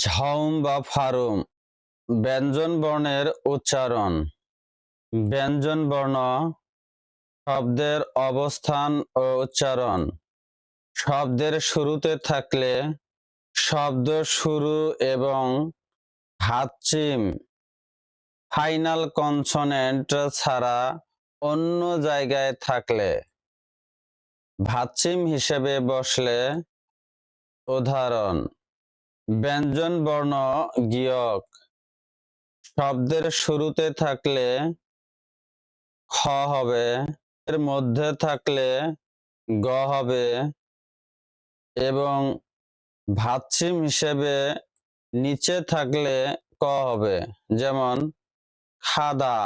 ঝাউম বা ফারুম, ব্যঞ্জন বর্ণের উচ্চারণ। ব্যঞ্জন বর্ণ শব্দের অবস্থান ও উচ্চারণ। শব্দের শুরুতে থাকলে শব্দ শুরু এবং হাতচিম, ফাইনাল কনসোনেন্ট ছাড়া অন্য জায়গায় থাকলে। ভাতচিম হিসেবে বসলে উদাহরণ ব্যঞ্জন বর্ণ গিয়ক। শব্দের শুরুতে থাকলে খ হবে, এর মধ্যে থাকলে গ হবে এবং ভাতসিম হিসেবে নিচে থাকলে ক হবে, যেমন খাদা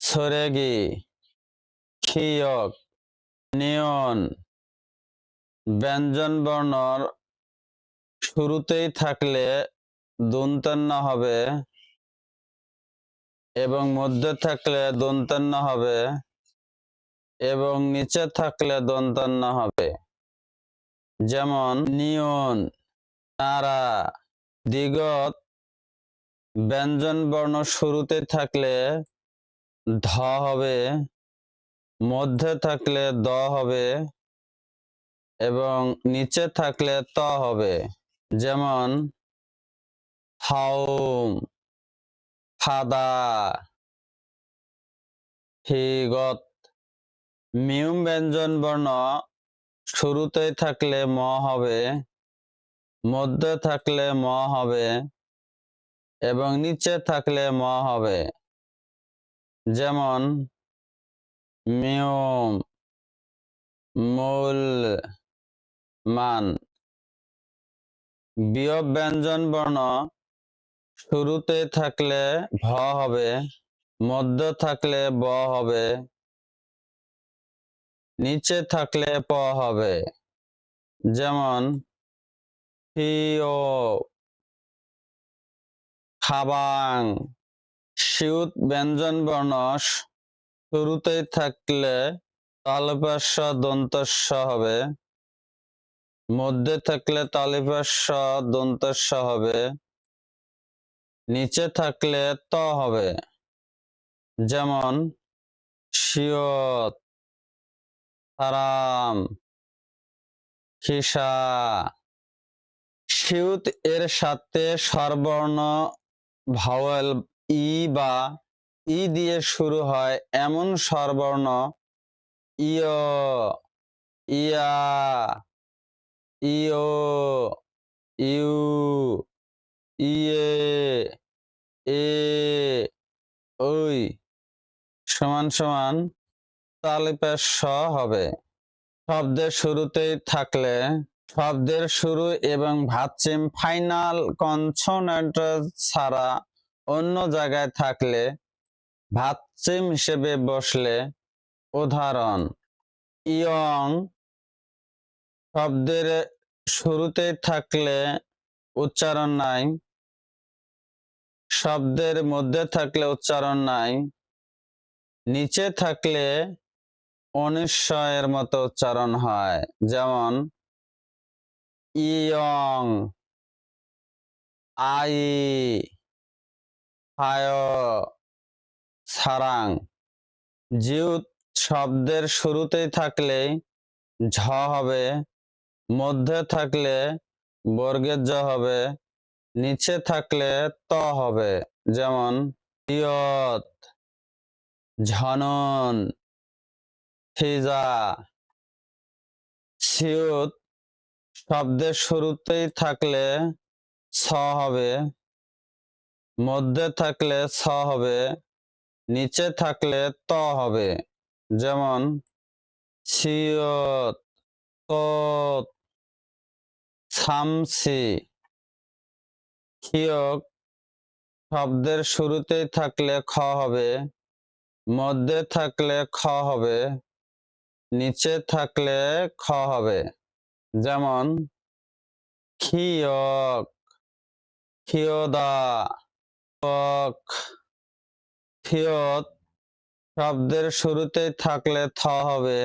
সরেগি খিয়ক নিয়ন। ব্যঞ্জন বর্ণর শুরুতেই থাকলে দন্তান্ন হবে এবং মধ্যে থাকলে দন্তান্ন হবে এবং নিচে থাকলে দন্তান্ন হবে। যেমন নিয়ন নারা দিগত, ব্যঞ্জন বর্ণ শুরুতে থাকলে ধ হবে, মধ্যে থাকলে দ হবে এবং নিচে থাকলে ত হবে। যেমন হাউম ফাদা, হিগত, মিউম ব্যঞ্জন বর্ণ শুরুতেই থাকলে ম হবে, মধ্যে থাকলে ম হবে, এবং নিচে থাকলে ম হবে। যেমন, মিউম, মূল, মান। বিয়োগ ব্যঞ্জন বর্ণ শুরুতে থাকলে ভ হবে, মধ্য থাকলে ব হবে, নিচে থাকলে প হবে। যেমন হিও খাবাং। শিউত ব্যঞ্জন বর্ণ শুরুতেই থাকলে তালপাস্য দন্তস্য হবে। মধ্যে থাকলে তালিপাস্য দন্তস্য হবে। নিচে থাকলে ত হবে। যেমন হারাম, খিসা। শিউত এর সাথে সর্বর্ণ ভাওয়েল, ই বা ই দিয়ে শুরু হয় এমন সর্বর্ণ ইয়, ইয়া। ইও ইউ ইয়ে এ ওই সমান সমান তালিপের স হবে। শব্দের শুরুতেই থাকলে শব্দের শুরু এবং ভাতচিম ফাইনাল কনসোনেন্ট ছাড়া অন্য জায়গায় থাকলে ভাতচিম হিসেবে বসলে উদাহরণ, ইয়ং শব্দের শুরুতে থাকলে উচ্চারণ নাই। শব্দের মধ্যে থাকলে উচ্চারণ নাই। নিচে থাকলে অনিশ্চয়ের মতো উচ্চারণ হয়, যেমন ইয়ং, আই, হায় সারাং জিউত শব্দের শুরুতেই থাকলে ঝ হবে। মধ্যে থাকলে বর্গের জ হবে, নিচে থাকলে ত হবে, যেমন ইয়ত ঝনন ফিজা সিউত শব্দের শুরুতেই থাকলে ছ হবে, মধ্যে থাকলে ছ হবে, নিচে থাকলে ত হবে, যেমন সিয়ত তত সামসি খিয়ক শব্দের শুরুতেই থাকলে খ হবে, মধ্যে থাকলে খ হবে, নিচে থাকলে খ হবে। যেমন খিয়ক খিয়দা ক থিয়ত শব্দের শুরুতেই থাকলে থ হবে,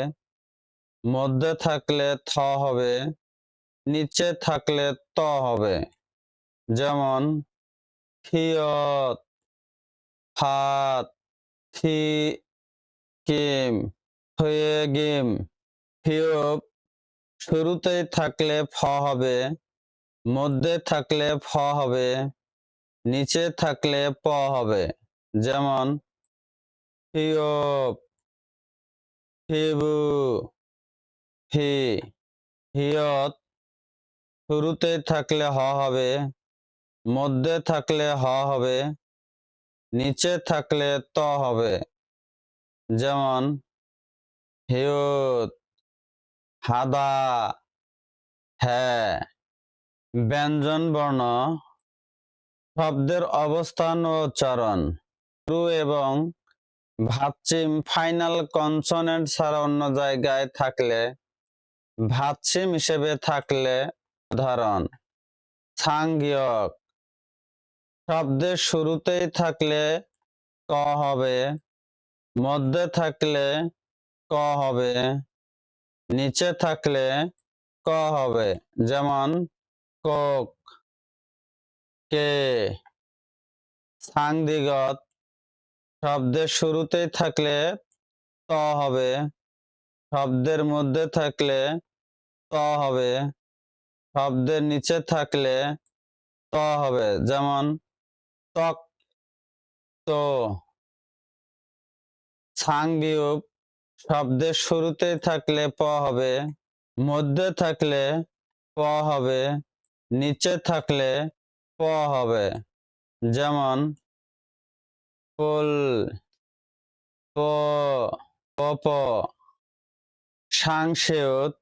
মধ্যে থাকলে থ হবে নিচে থাকলে ত হবে। যেমন থিয়ত হাত থি কিম হয়ে গিম। হিয়ব, শুরুতেই থাকলে ফ হবে, মধ্যে থাকলে ফ হবে, নিচে থাকলে প হবে। যেমন, হিয়ব, হিবু, হি, হিয়ত শুরুতে থাকলে হ হবে, মধ্যে থাকলে হ হবে, নিচে থাকলে ত হবে। যেমন, হিয়ত, হাদা হ্যাঁ ব্যঞ্জন বর্ণ, শব্দের অবস্থান ও উচ্চারণ শুরু এবং ভাচ্ছিম ফাইনাল কনসোনেন্ট ছাড়া অন্য জায়গায় থাকলে ভাচ্ছিম হিসেবে থাকলে উদাহরণ সাংঘিয়ক। শব্দের শুরুতেই থাকলে ক হবে, মধ্যে থাকলে ক হবে, নিচে থাকলে ক হবে, যেমন কোক, কে। সাংদিগত শব্দের শুরুতেই থাকলে ত হবে, শব্দের মধ্যে থাকলে ত হবে শব্দের নিচে থাকলে ত হবে, যেমন তক তো সাংবিয়োগ শব্দের শুরুতে থাকলে প হবে, মধ্যে থাকলে প হবে, নিচে থাকলে প হবে, যেমন পোল, প পপ সাংসেয়ত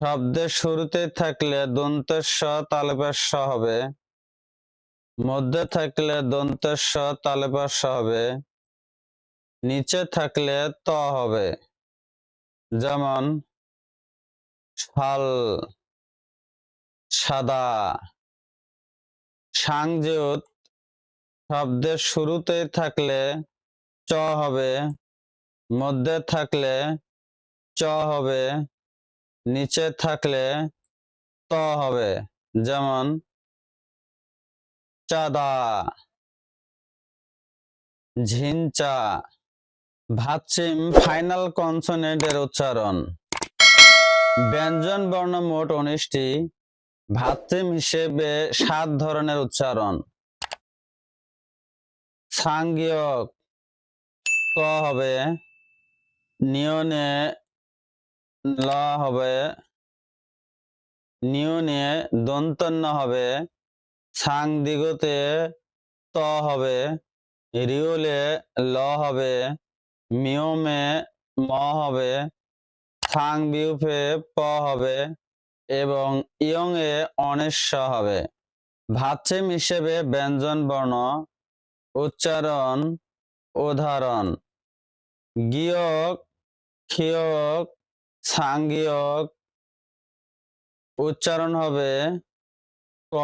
শব্দের শুরুতে থাকলে দন্তেস্ব তালবেশ হবে। মধ্যে থাকলে দন্তেস্ব তালবেশ হবে। নিচে থাকলে ত হবে। যেমন শাল সাদা, সাংযুত শব্দের শুরুতে থাকলে চ হবে। মধ্যে থাকলে চ হবে। নিচে থাকলে ত হবে। যেমন, চাঁদা ঝিঞ্চা ভাচ্ছিম ফাইনাল কনসোনেন্টের উচ্চারণ। ব্যঞ্জন বর্ণ মোট উনিশটি ভাচ্ছিম হিসেবে সাত ধরনের উচ্চারণ। সাংগিয়ক ক হবে, নিয়নে ল হবে নিয়নে দন্তন্য হবে। সাং দিগতে ত হবে। রিওলে ল হবে। মিয়মে ম হবে। থাং বিউফে প হবে এবং ইয়ং এ অনিশ্ব হবে। ভাচ্ছিম হিসেবে ব্যঞ্জন বর্ণ, উচ্চারণ, উদাহরণ। গিয়ক, ক্ষিয়ক সাংগিয়ক উচ্চারণ হবে ক।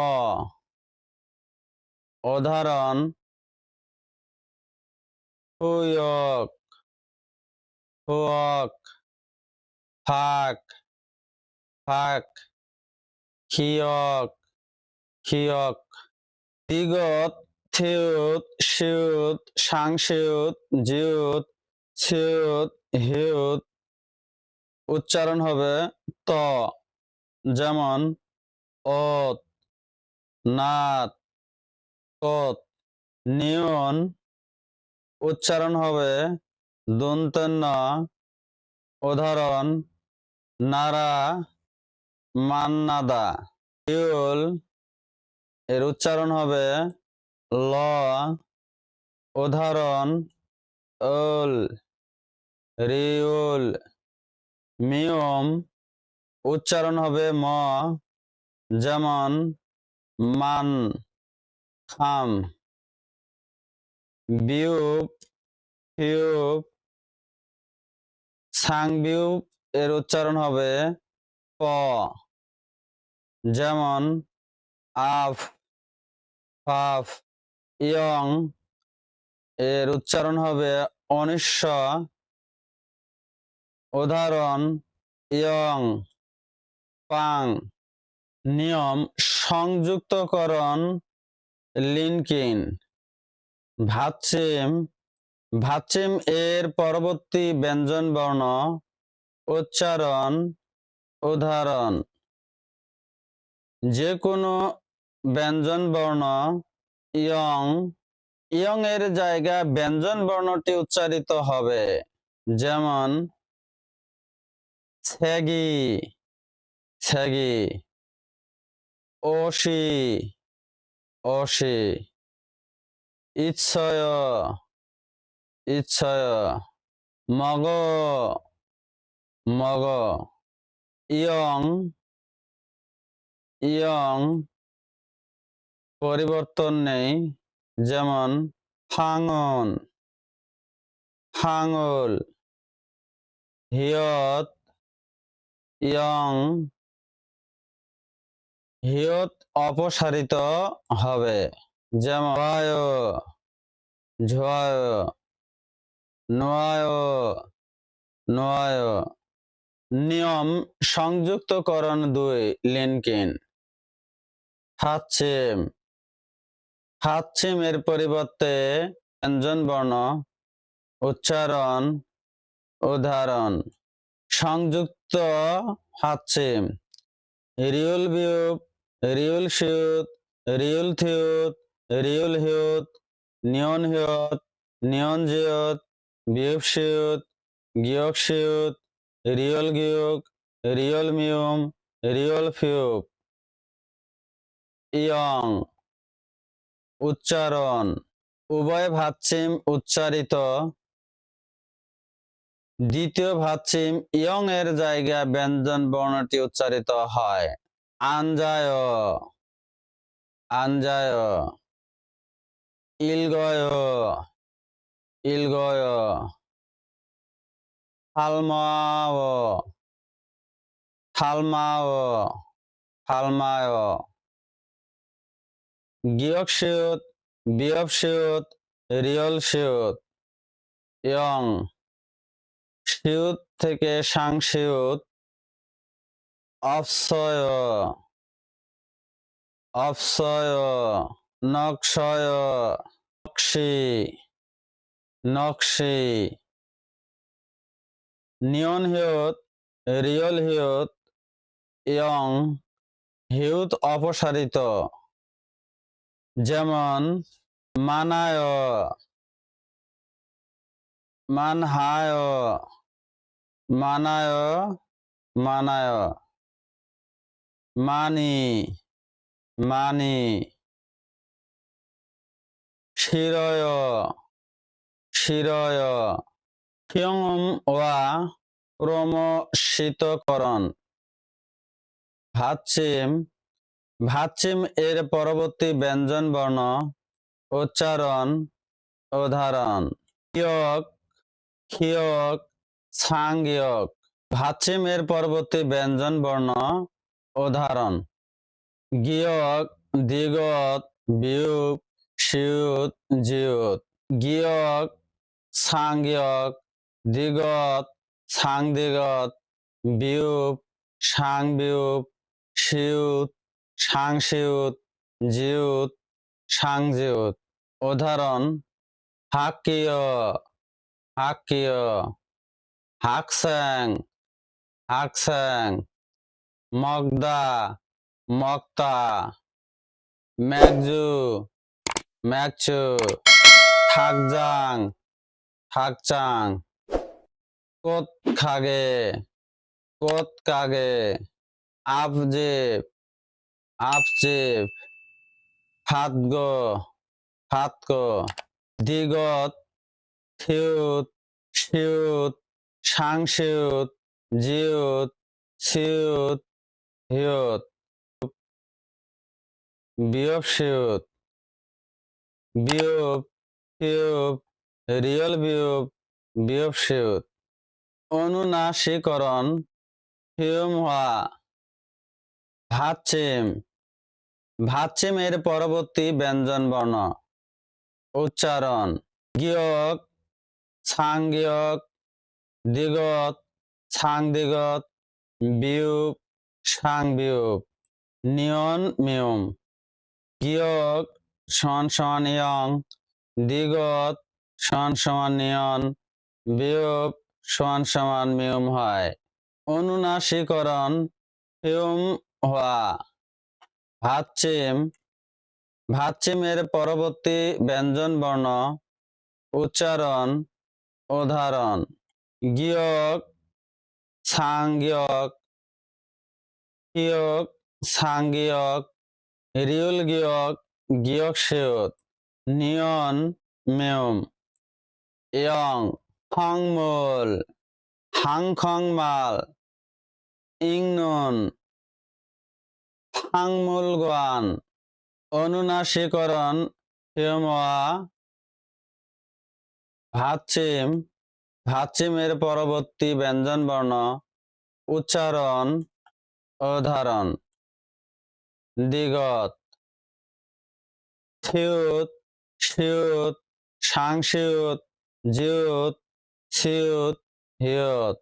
উদাহরণ হুয়ক হুয়ক ফাক ফাক খিয়ক খিয়ক দিগত থিউত শিউত সাংশিউত জিউত ছিউত হিউত উচ্চারণ হবে ত। যেমন, অত, নাত কত নিয়ন। উচ্চারণ হবে দন্তন্য উদাহরণ, নারা, মান্নাদা। ইউল, এর উচ্চারণ হবে ল। উদাহরণ উল রিউল। মিয়ম উচ্চারণ হবে ম, যেমন মান, খাম। বিউপ হিউপ সাং সাংবিউপ এর উচ্চারণ হবে প। যেমন আফ, ফাফ, ইয়ং, এর উচ্চারণ হবে অনিশ্ব। উদাহরণ, ইয়ং, পাং। নিয়ম, সংযুক্তকরণ, লিনকিন। ভাচ্ছিম ভাচ্ছিম এর পরবর্তী ব্যঞ্জন বর্ণ। উচ্চারণ, উদাহরণ। যে কোনো ব্যঞ্জন বর্ণ, ইয়ং। ইয়ং এর জায়গা ব্যঞ্জন বর্ণটি উচ্চারিত হবে। যেমন ছ্যাগি ছ্যাগি ওশি ওশি ইচ্ছয় ইচ্ছয়, মগ মগ, ইয়ং ইয়ং, পরিবর্তন নেই, যেমন হাঙন, হাঙুল, হিয়ত ইয়ং হিয়ত অপসারিত হবে। যেমন নিয়ম সংযুক্তকরণ দুই, লিনকিন। হাতছিম হাতছিম এর পরিবর্তে ব্যঞ্জন বর্ণ উচ্চারণ, উদাহরণ। সংযুক্ত হাতছিম রিউল বিউপ রিউল শিউত রিউল থিউত, রিউল হিউত, নিয়ন হিয়ত নিয়ন জিয়ত বিউপ শিউত গিয়ক শিউত রিয়ল গিয়ক রিয়ল মিউম রিয়ল ফিউপ ইয়ং, উচ্চারণ। উভয় ভাচ্ছিম উচ্চারিত দ্বিতীয় ভাচ্ছিম ইয়ং এর জায়গা ব্যঞ্জন বর্ণটি উচ্চারিত হয়। আঞ্জায় আঞ্জায়, ইলগয় ইলগয়, থালমাও থালমাও, থালমায় গিয়ক শিউত বিয়ব শিউত রিয়ল শিউত ইয়ং। শিউত থেকে সাং শিউত অপসয় অপসয় নকশয়, নকশি নকশি নিয়ন হিয়ত রিয়ল হিয়ত ইয়ং হিউত অপসারিত, যেমন মানায়, মানহায় মানায় মানায়। মানি মানি। শিরয় শিরয়। ক্ষয়ম ওয়া ক্রমশীতকরণ ভাচ্ছিম ভাচ্ছিম এর পরবর্তী ব্যঞ্জন বর্ণ, উচ্চারণ, উদাহরণ। ইয়ক খিয়ক ছাংয়ক ভাচ্ছিম এর পরবর্তী ব্যঞ্জন বর্ণ উদাহরণ গিয়ক, দিগত, বিয়োগ শিউত জিউত গিয়ক সাংয়ক দিগত সাং দিগত বিউপ সাং বিউপ শিউত সাংশিউত জিউত সাংজিউত উদাহরণ হাকিয় হাকিয় হাকস্যাং হাকস্যাং মগদা, মক্তা, ম্যাকজু, ম্যাকচু, থাকজাং, থাকচাং কোত খাগে কোত কাগে আবজেব আপচেপ ফাতগো ফাতকো দিগত, থিউত শিউত সাংশিউত জিউত সিউত হিউত বিয়প শিউত বিয়প ফিউপ রিয়ল বিয়প বিয়প শিউত অনুনাসীকরণ হিউম হওয়া ভাচ্ছিম ভাচ্ছিম এর পরবর্তী ব্যঞ্জন বর্ণ, উচ্চারণ, গিয়ক ছাংগিয়ক দিগত ছাং দিগত বিউপ সাং বিউপ নিয়ন মিয়ম গিয়ক সমান সমান ইয়ং, দিগত সমান সমান নিয়ন, বিয়োগ সমান সমান মিয়ম হয়, অনুনাসীকরণ ফিউম হওয়া, ভাতচিম, ভাতচিমের পরবর্তী ব্যঞ্জন বর্ণ উচ্চারণ, উদাহরণ। গিয়ক, সাংগিয়ক কিয়ক সাংগিয়ক, রিউল গিয়ক গিয়ক সেয়ত নিয়ন, মেয়ম, ইয়ং খংমূল হাংখংমাল, ইংনুন ফাংমূলগান অনুনাসীকরণ হিমা ভাতচিম ভাতচিমের পরবর্তী ব্যঞ্জন বর্ণ, উচ্চারণ উদাহরণ দিগত, থিউত শিউত সাংশিউত জিউত, সিউত, হিয়ত।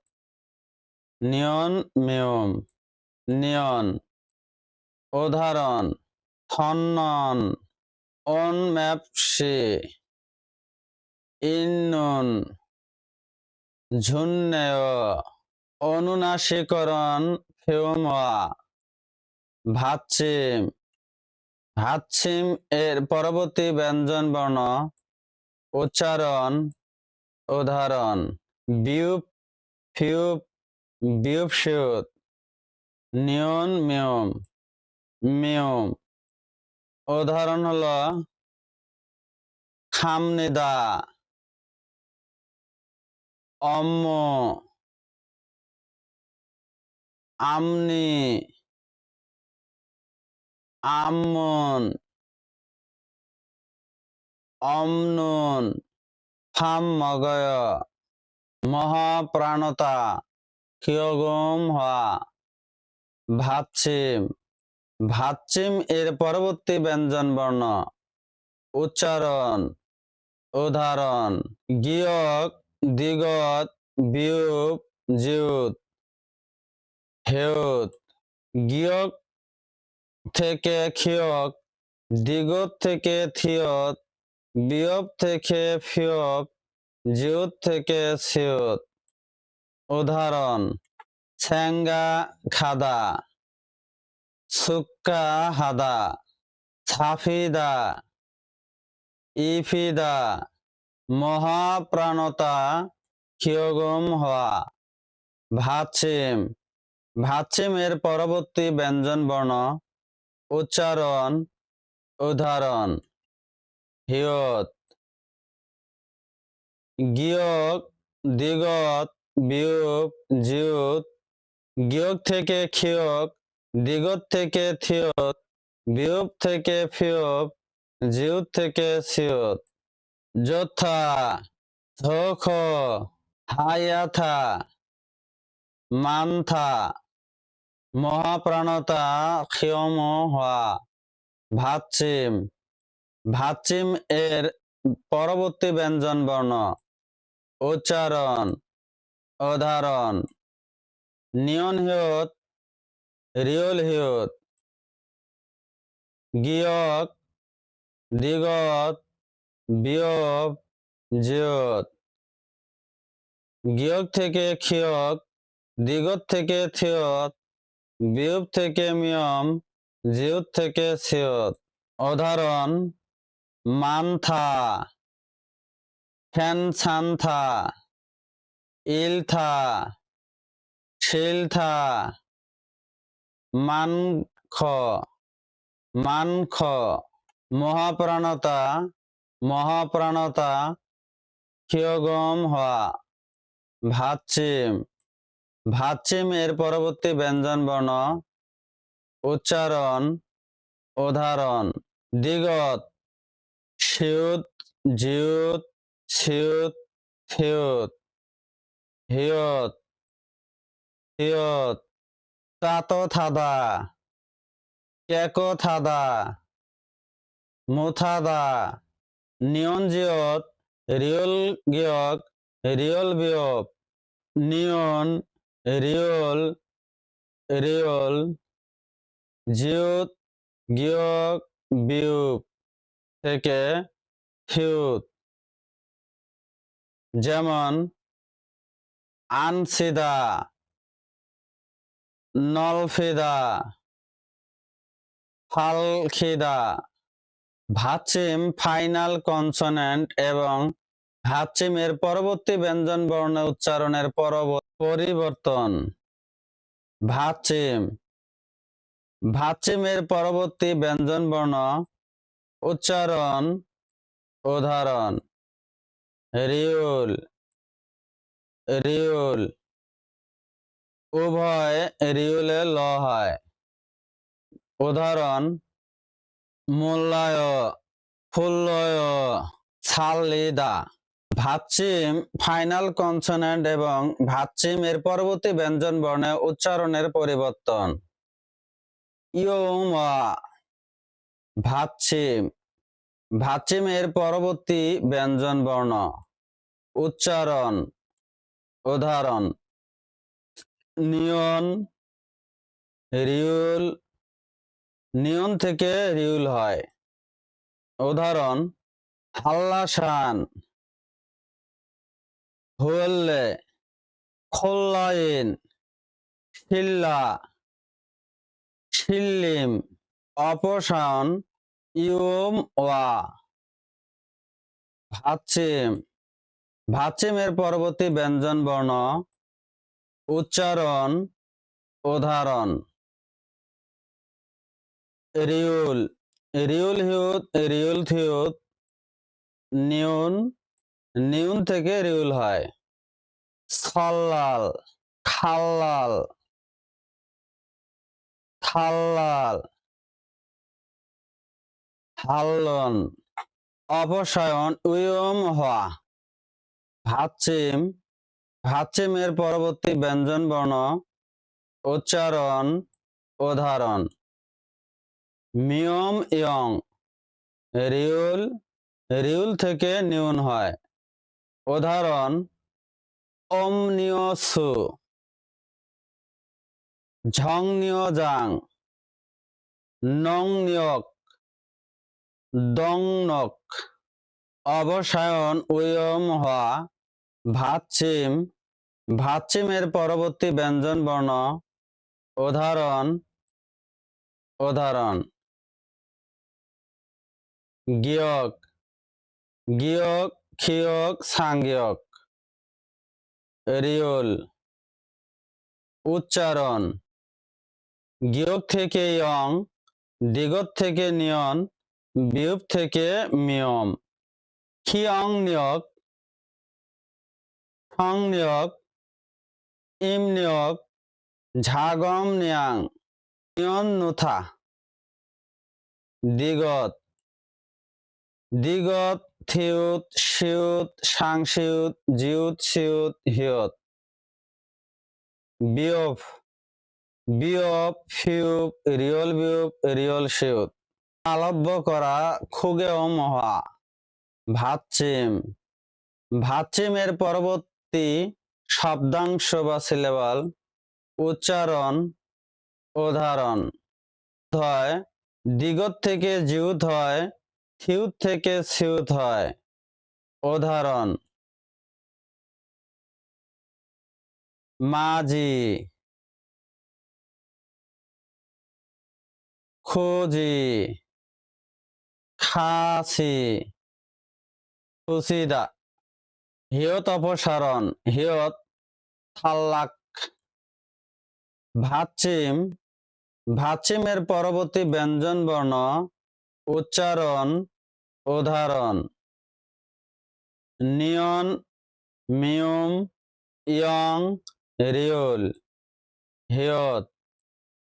নিয়ন, মেয়ম। নিয়ন উদাহরণ থন্নন অন ম্যাপসি ইন্নুন ঝুন্নেয় অনুনাসীকরণ ফেউমা ভাতচিম ভাতচিম এর পরবর্তী ব্যঞ্জন বর্ণ উচ্চারণ, উদাহরণ, বিউপ, ফিউপ বিউপ সিউত নিয়ন, মিয়ম মিয়ম। উদাহরণ হল, খামনিদা। অম্ম আমনি আমন অমনুন। মগয়। মহাপ্রাণতা। কিয়গম হওয়া? ভাতচিম ভাতচিম এর পরবর্তী ব্যঞ্জন বর্ণ। উচ্চারণ। উদাহরণ। গিয়ক। দিগত বিয়ুপ জিউত হেউত গিয়ক থেকে খিয়ক দিগত থেকে থিয়ত বিয়ব থেকে ফিয়ব জিউত থেকে সিয়ত উদাহরণ, স্যাঙ্গা খাদা, সুক্কা হাদা, ছাফিদা, ইফিদা। মহাপ্রাণতা ক্ষিয়গম হওয়া। ভাতচিম ভাতচিমের পরবর্তী ব্যঞ্জন বর্ণ উচ্চারণ উদাহরণ হিয়ত। গিয়ক, দিগত, বিয়োগ, জিয়ত। গিয়ক থেকে ক্ষিয়ক, দিগত থেকে থিয়ত। বিয়োগ থেকে ফিয়ব জিউত থেকে সিয়ত। যথা ধোখ হায়াথা মান্থা মহাপ্রাণতা ক্ষয়ম হওয়া ভাতচিম। ভাতচিম এর পরবর্তী ব্যঞ্জন বর্ণ। উচ্চারণ উদাহরণ নিয়ন হিয়ত, রিয়ল হিয়ত। গিয়ক, দিগত বিয়ব জিয়ত গিয়ক থেকে খিয়ক দিগত থেকে থিয়ত বিয়ব থেকে মিয়ম জিয়ত থেকে সিয়ত উদাহরণ, মানথা ফ্যানসান্থা ইলথা, শিলথা, মানখ মানখ, মহাপ্রাণতা মহাপ্রাণতা ক্ষয়গম হওয়া। ভাতচিম ভাতচিম এর পরবর্তী ব্যঞ্জন বর্ণ উচ্চারণ উদাহরণ। দিগত সিউত জিউত সিউত থিউত হিয়ত হিয়ত তাত থাদা কেক থাদা মুথাদা নিয়ন জিয়ত, রিয়ল গিয়ক, রিয়ল বিয়প নিয়ন, রিয়ল রিয়ল জিউত গিয়ক, বিয়োগ থেকে হিউত যেমন, আনসিদা, নলফিদা, ফালখিদা। ভাচিম ফাইনাল কনসোনেন্ট এবং ভাচিমের পরবর্তী ব্যঞ্জন বর্ণ উচ্চারণের পরব- পরিবর্তন। ভাচিম ভাচিমের পরবর্তী ব্যঞ্জন বর্ণ উচ্চারণ উদাহরণ। রিউল। রিউল। উভয় রিউলে ল হয়। উদাহরণ মূল্যায় ফুল্লয় সালিদা ভাচ্ছিম ফাইনাল কনসোনেন্ট এবং ভাচ্ছিম এর পরবর্তী ব্যঞ্জন বর্ণে উচ্চারণের পরিবর্তন। ইয়মা ভাচ্ছিম ভাচ্ছিম এর পরবর্তী ব্যঞ্জন বর্ণ। উচ্চারণ, উদাহরণ, নিয়ন, রিউল নিয়ন থেকে রিউল হয়। উদাহরণ হাল্লাসান হুল্লে খোল্লাইন। শিল্লা, শিল্লিম। অপসান ইউম ওয়া। ভাচ্ছিম ভাচ্ছিমের পরবর্তী ব্যঞ্জন বর্ণ। উচ্চারণ, উদাহরণ। রিউল রিউল হিউত রিউল থিউত নিউন নিউন থেকে রিউল হয়। সল্লাল, খাল্লাল খাল্লাল হাল্লন অপসায়ন উয়ম হওয়া। ভাচ্ছিম ভাচ্ছিমের পরবর্তী ব্যঞ্জন বর্ণ, উচ্চারণ, উদাহরণ। মিয়ম ইয়ং। রিউল রিউল থেকে নিউন হয়। উদাহরণ, অমনিয়সু। ঝং নিয়জাং নং নিয়ক দং নক অবসায়ন উয়ম হওয়া। ভাচ্ছিম ভাচ্ছিমের পরবর্তী ব্যঞ্জন বর্ণ। উদাহরণ উদাহরণ। গিয়ক গিয়ক খিয়ক সাংগিয়ক। রিউল, উচ্চারণ। গিয়ক থেকে ইয়ং, দিগত থেকে নিয়ন বিয়ুপ থেকে মিয়ম। খিয়ং নিয়ক, ফং নিয়ক, ইম নিয়ক, ঝাগম নিয়াং, নিয়ন নুথা। দিগত দিগত থিউত শিউত সাংশিউত জিউত সিউত হিয়ত। বিয়প বিয়প ফিউপ রিয়ল বিয়ুপ রিয়ল শিউত আলব্য করা খুগে ও মহা। ভাচ্ছিম ভাচ্ছিমের পরবর্তী শব্দাংশ বা সিলেবাল উচ্চারণ, উদাহরণ। হয়, দিগত থেকে জিউত হয় থিউত থেকে সিউত হয়। উদাহরণ, মাঝি, খুজি, খাসি খুসিদা হিয়ত অপসারণ, হিয়ত থাল্লাক। ভাচ্ছিম ভাচ্ছিমের পরবর্তী ব্যঞ্জন বর্ণ উচ্চারণ উদাহরণ। নিয়ন, মিয়ম, ইয়ং, রিউল। হিয়ত।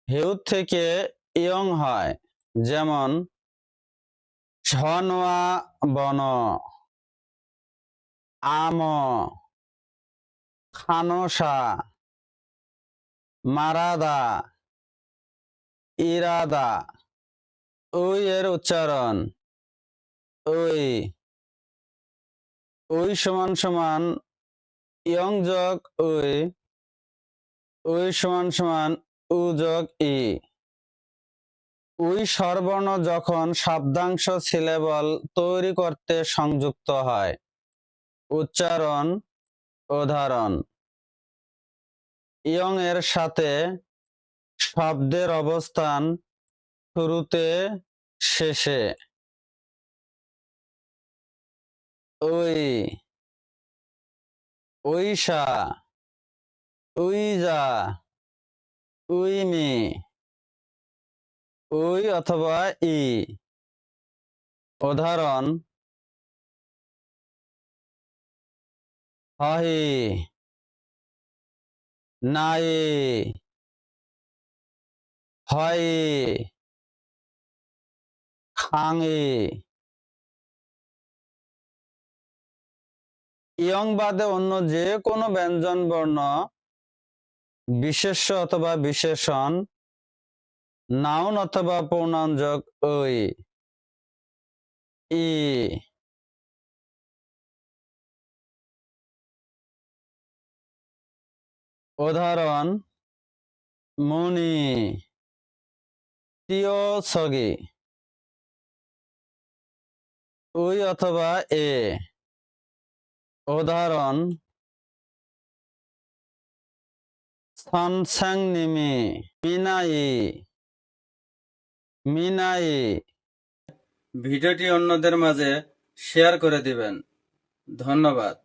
হিউত থেকে ইয়ং হয়, যেমন ঝনওয়া বন। আম। খানসা। মারাদা। ইরাদা। ওই এর উচ্চারণ। ওই। ওই সমান সমান ইয়ং যোগ ওই। ওই সমান সমান উ যোগ ই। ওই স্বরবর্ণ যখন শব্দাংশ সিলেবল তৈরি করতে সংযুক্ত হয়। উচ্চারণ, উদাহরণ। ইয়ং এর সাথে শব্দের অবস্থান শুরুতে শেষে। ওই। ওইসা উইজা উইমি উই অথবা ই। উদাহরণ। হহি। নাই হয়। খাঙি। ইয়ং বাদে অন্য যে কোনো ব্যঞ্জন বর্ণ বিশেষ্য অথবা বিশেষণ, নাউন অথবা পূর্ণাঞ্জক ওই ই। উদাহরণ, মুনি। তিয়সগি উই অথবা এ। উদাহরণ সনসাংনিমি মিনাই মিনাই। ভিডিওটি অন্যদের মাঝে শেয়ার করে দিবেন। ধন্যবাদ।